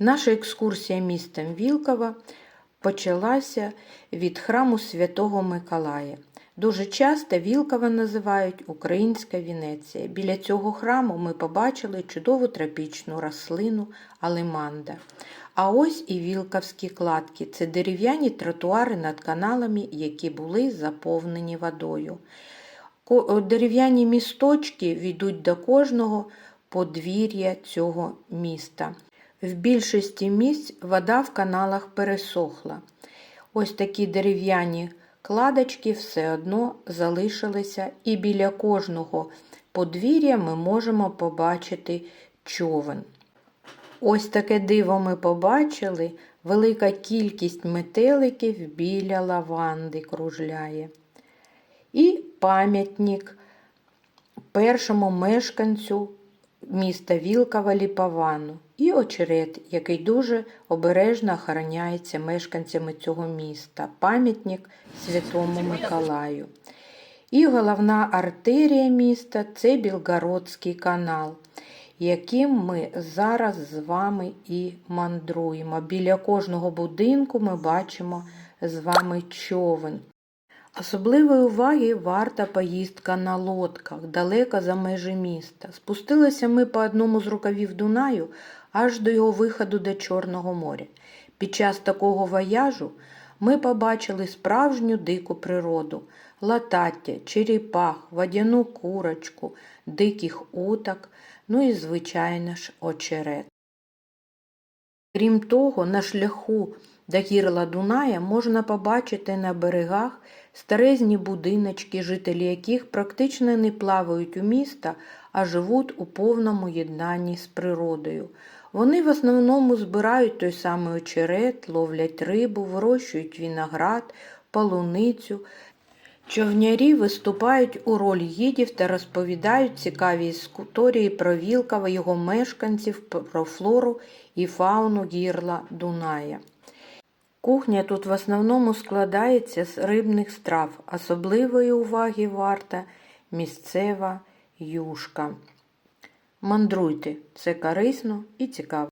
Наша екскурсія містом Вілкова почалася від храму Святого Миколая. Дуже часто Вілкова називають Українська Венеція. Біля цього храму ми побачили чудову тропічну рослину алиманда. А ось і Вілковські кладки це дерев'яні тротуари над каналами, які були заповнені водою. Дерев'яні місточки ведуть до кожного подвір'я цього міста. В більшості місць вода в каналах пересохла. Ось такі дерев'яні кладочки все одно залишилися, і біля кожного подвір'я ми можемо побачити човен. Ось таке диво ми побачили. Велика кількість метеликів біля лаванди кружляє. І пам'ятник першому мешканцю міста Вілкова Ліповану. І очерет, який дуже обережно охороняється мешканцями цього міста. Пам'ятник Святому Миколаю. І головна артерія міста це Білгородський канал, яким ми зараз з вами і мандруємо. Біля кожного будинку ми бачимо з вами човен. Особливої уваги варта поїздка на лодках далеко за межі міста. Спустилися ми по одному з рукавів Дунаю аж до його виходу до Чорного моря. Під час такого вояжу ми побачили справжню дику природу, латаття, черепах, водяну курочку, диких уток, ну і, звичайно ж, очерет. Крім того, на шляху до гірла Дуная можна побачити на берегах старезні будиночки, жителі яких практично не плавають у міста, а живуть у повному єднанні з природою. Вони в основному збирають той самий очерет, ловлять рибу, вирощують виноград, полуницю. Човнярі виступають у роль гідів та розповідають цікаві історії про Вілкова, його мешканців, про флору і фауну гірла Дуная. Кухня тут в основному складається з рибних страв. Особливої уваги варта місцева юшка. Мандруйте, це корисно і цікаво.